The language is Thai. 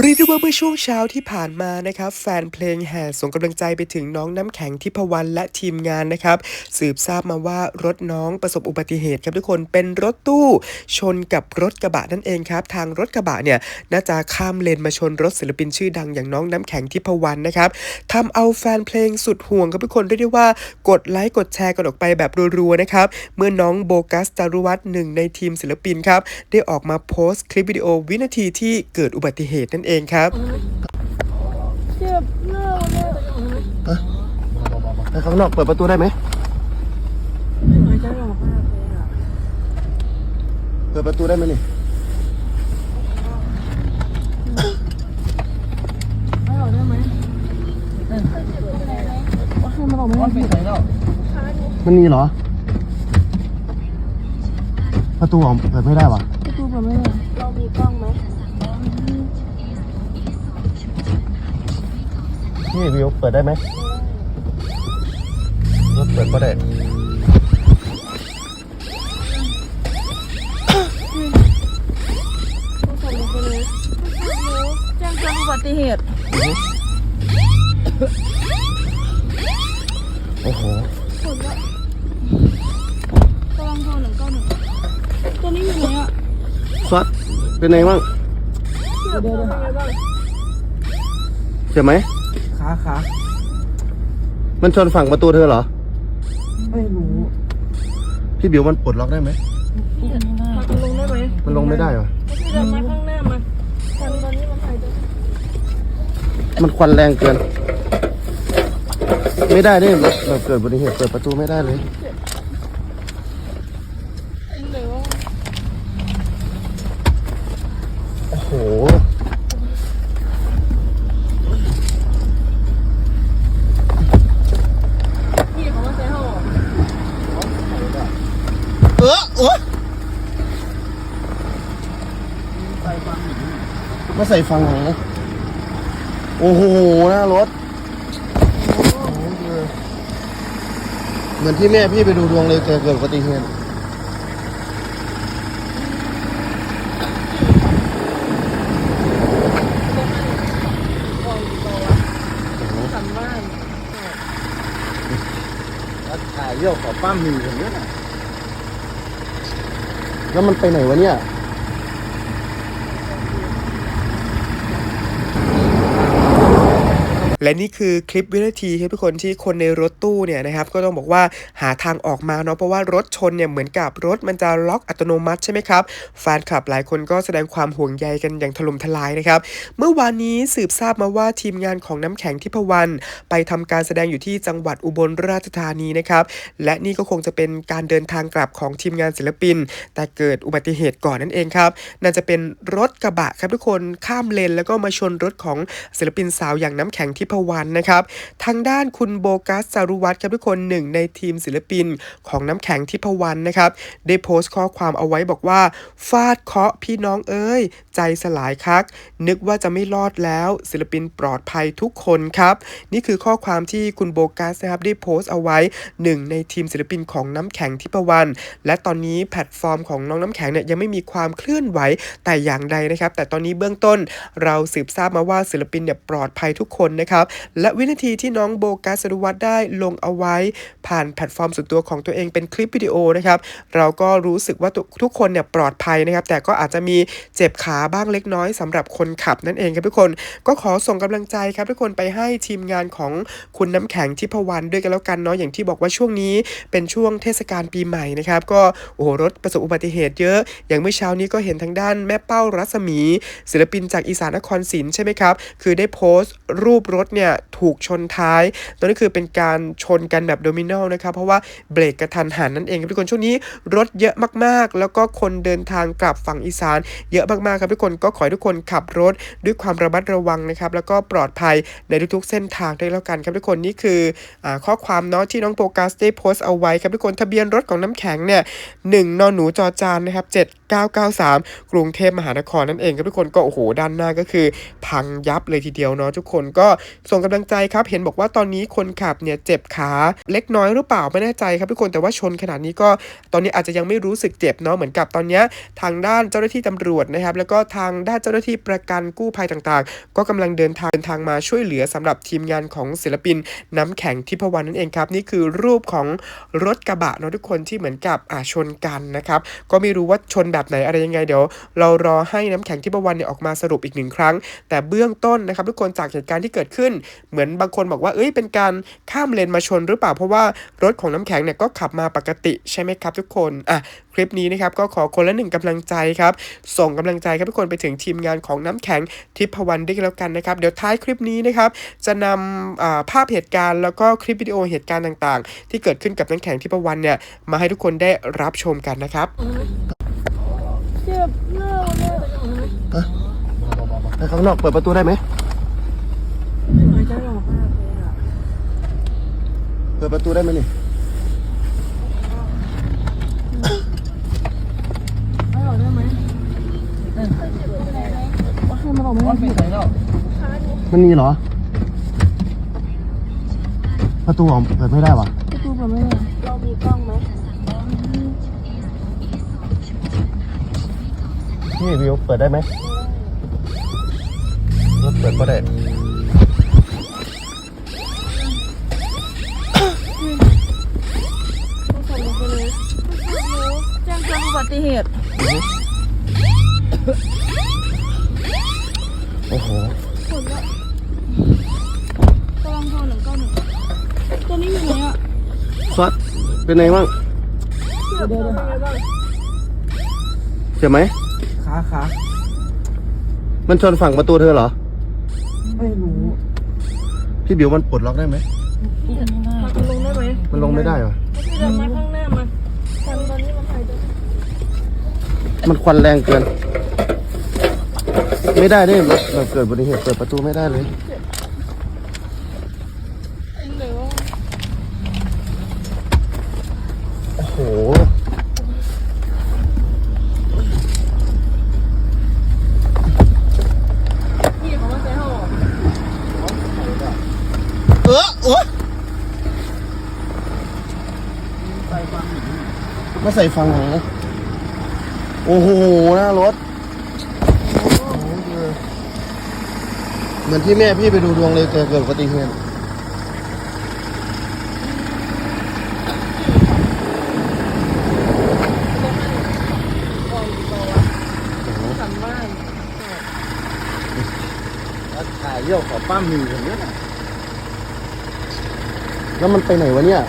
เรียกได้ว่าเมื่อช่วงเช้าที่ผ่านมานะครับ แฟนเพลงแห่ส่งกำลังใจไปถึงน้องน้ำแข็งทิพวรรณและทีมงานนะครับ สืบทราบมาว่ารถน้องประสบอุบัติเหตุครับทุกคนเป็นรถตู้ ชนกับรถกระบะนั่นเองครับ ทางรถกระบะเนี่ยน่าจะข้ามเลนมาชนรถศิลปินชื่อดังอย่างน้องน้ำแข็งทิพวรรณนะครับทำเอาแฟนเพลงสุดห่วงครับทุกคนเรียกได้ว่ากดไลค์กดแชร์กันออกไปแบบรัวๆนะครับเมื่อน้องโบกัสจารุวัฒน์หนึ่งในทีมศิลปินครับได้ออกมาโพสต์คลิปวิดีโอวินาทีที่เกิดอุบัติเหตุนั่นเองครับ เจ็บหน้าเลยไปข้างนอกเปิดประตูได้ไหมหายใจออกมากเลยอะเปิดประตูได้ไหมนี่ไม่ออกได้ไหมให้มันออกไม่ได้มันมีเหรอ ประตูออกเปิดไม่ได้วะประ พี่วิวเปิดได้ไหมรถเปิดก็ได้ต้องส่งลงไปเลยแจ้งเกิดอุบัติเหตุ โอ้โหผลละกำลังโทรหนึ่งเก้าหนึ่งตัวนี้อยู่ไหนอะสวัสดเป็นไงบ้างเดี๋ยวเดี๋ยวบ้างเจ็บไหม ขาขามันชนฝั่งประตูเธอเหรอ ไม่รู้พี่บิวมันปลดล็อกได้ไหม มันลงได้ไหมมันลงไม่ได้เหรอพี่เดินมาข้างหน้ามาคันตอนนี้มันหายใจมันควันแรงเกิน ไม่ได้เนี่ยแบบเกิดอุบัติเหตุเปิดประตูไม่ได้เลย เดี๋ยว โอ้โห พี่เขามาใช้ห่อ เออโอ้ มาใส่ฟังไหนโอ้โหน้ารถเหมือนที่แม่พี่ไปดูดวงเลยเกิดเกิดอุบัติเหตุสันถ่ายเรียวขอป้ามมีอย่างนี้ยแล้วมันไปไหนวะเนี่ย และนี่คือคลิปวินาทีครับทุกคนที่คนในรถตู้เนี่ยนะครับก็ต้องบอกว่าหาทางออกมาเนาะเพราะว่ารถชนเนี่ยเหมือนกับรถมันจะล็อกอัตโนมัติใช่ไหมครับแฟนคลับหลายคนก็แสดงความห่วงใยกันอย่างถล่มทลายนะครับเมื่อวานนี้สืบทราบมาว่าทีมงานของน้ำแข็งทิพวรรณไปทำการแสดงอยู่ที่จังหวัดอุบลราชธานีนะครับและนี่ก็คงจะเป็นการเดินทางกลับของทีมงานศิลปิน แต่เกิดอุบัติเหตุก่อนนั่นเองครับน่าจะเป็นรถกระบะครับทุกคนข้ามเลนแล้วก็มาชนรถของศิลปินสาวอย่างน้ำแข็งทิพวรรณนะครับ ทางด้านคุณโบกัสจารุวัฒน์ครับทุกคนหนึ่งในทีมศิลปินของน้ำแข็งทิพวรรณนะครับ ได้โพสต์ข้อความเอาไว้บอกว่า ฟาดเคาะพี่น้องเอ้ย ใจสลายคัก นึกว่าจะไม่รอดแล้วศิลปินปลอดภัยทุกคนครับ นี่คือข้อความที่คุณโบกัสนะครับได้โพสต์เอาไว้หนึ่งในทีมศิลปินของน้ำแข็งทิพวรรณและตอนนี้แพลตฟอร์มของน้องน้ำแข็งเนี่ยยังไม่มีความเคลื่อนไหวแต่อย่างใดนะครับ แต่ตอนนี้เบื้องต้นเราสืบทราบมาว่าศิลปินเนี่ยปลอดภัยทุกคนนะครับและวินาทีที่น้องโบกัสสรุวัตได้ลงเอาไว้ ผ่านแพลตฟอร์มส่วนตัวของตัวเองเป็นคลิปวิดีโอนะครับ เราก็รู้สึกว่าทุกคนเนี่ยปลอดภัยนะครับ แต่ก็อาจจะมีเจ็บขาบ้างเล็กน้อยสำหรับคนขับนั่นเองครับทุกคน ก็ขอส่งกำลังใจครับทุกคนไปให้ทีมงานของคุณน้ำแข็งทิพวรรณด้วยกันแล้วกันเนาะอย่างที่บอกว่าช่วงนี้เป็นช่วงเทศกาลปีใหม่นะครับ ก็โอ้โหรถประสบอุบัติเหตุเยอะ อย่างเมื่อเช้านี้ก็เห็นทางด้านแม่เป้ารัศมี ศิลปินจากอีสานนครศรีใช่ไหมครับ คือได้โพสต์รูปรถเนี่ยถูกชนท้าย ตัวนี้คือเป็นการชนกันแบบโดมิโนนะครับเพราะว่าเบรกกระทันหันนั่นเองครับทุกคนช่วงนี้รถเยอะมากๆ แล้วก็คนเดินทางกลับฝั่งอีสาน เยอะมากๆครับทุกคนก็ขอให้ทุกคนขับรถด้วยความระมัดระวังนะครับแล้วก็ปลอดภัยในทุกๆ เส้นทางด้วยแล้วกันครับทุกคนนี่คืออข้อความเนาะที่น้องโปกัสได้โพสต์เอาไว้ครับทุกคนทะเบียนรถของน้ำแข็งเนี่ยหนึ่งนอนหนูจอจานนะครับ993กรุงเทพมหานครนั่นเองครับทุกคนก็โอ้โหด้านหน้าก็คือ พังยับเลยทีเดียวเนาะทุกคนก็ส่งกำลังใจครับเห็นบอกว่าตอนนี้คนขับเนี่ยเจ็บขาเล็กน้อยหรือเปล่าไม่แน่ใจครับทุกคนแต่ว่าชนขนาดนี้ก็ตอนนี้อาจจะยังไม่รู้สึกเจ็บเนาะเหมือนกับตอนนี้ทางด้านเจ้าหน้าที่ตำรวจนะครับ แล้วก็ทางด้านเจ้าหน้าที่ประกันกู้ภัยต่างๆ ก็กำลังเดินทางเดินทางมาช่วยเหลือสำหรับทีมงานของศิลปินน้ำแข็งทิพวรรณนั่นเองครับ นี่คือรูปของรถกระบะเนาะทุกคนที่เหมือนกับอ่าชนกันนะครับ ก็ไม่รู้ว่าชนแบบไหนอะไรยังไงเดี๋ยวเรารอให้น้ำแข็งทิพวรรณเนี่ยออกมาสรุปอีกหนึ่งครั้ง แต่เบื้องต้นนะครับทุกคนจากเหตุการณ์ที่เกิดขึ้นเหมือนบางคนบอกว่าเอ้ยเป็นการข้ามเลนมาชนหรือเปล่า เพราะว่ารถของน้ำแข็งเนี่ยก็ขับมาปกติใช่ไหมครับทุกคนอะคลิปนี้นะครับก็ขอคนละหนึ่งกำลังใจครับส่งกำลังใจครับทุกคนไปถึงทีมงานของน้ำแข็งทิพวรรณด้วยกันแล้วกันนะครับ เดี๋ยวท้ายคลิปนี้นะครับจะนำอ่าภาพเหตุการณ์แล้วก็คลิปวิดีโอเหตุการณ์ต่างๆ ที่เกิดขึ้นกับน้ำแข็งทิพวรรณเนี่ยมาให้ทุกคนได้รับชมกันนะครับเจ็บหน้าเลยไปข้างนอกเปิดประตูได้ไหม หายใจออกมากเลยอะ เปิดประตูได้ไหมนี่ไม่ออกได้ไหมว่าให้มันออกไม่ได้มันมีเหรอ ประตูออกเปิดไม่ได้วะประตูเปิดไม่ได้เรามีกล้องไหมพี่วิวเปิดได้ไหมรถเปิดก็ได้ ติเหตุ โอ้โหผลละกำลังโทรหนึ่งเก้าหนึ่งตัวนี้อยู่ไหนอะซัดเป็นไงบ้างเดี๋ยวเดี๋ยวเป็นไงบ้างเจ็บไหม ขาขามันชนฝั่งประตูเธอเหรอ ไม่รู้พี่บิวมันปลดล็อกได้ไหมมันลงได้ไหมมันลงไม่ได้วะพี่เดินมาข้างหน้ามาทำตอนนี้มันหายใจ มันควันแรงเกิน ไม่ได้ดิรถแบบเกิดอุบัติเหตุเปิดประตูไม่ได้เลย โอ้โหเขามาใช้ห่อเออโอ้มาใส่ฟังไหน โอ้โหหน้ารถเหมือนที่แม่พี่ไปดูดวงเลยเจอเกิดอุบัติเหตุสั่นมากถ่ายเยี่ยวขอป้ามีอย่างนี้ยแล้วมันไปไหนวะเนี่ย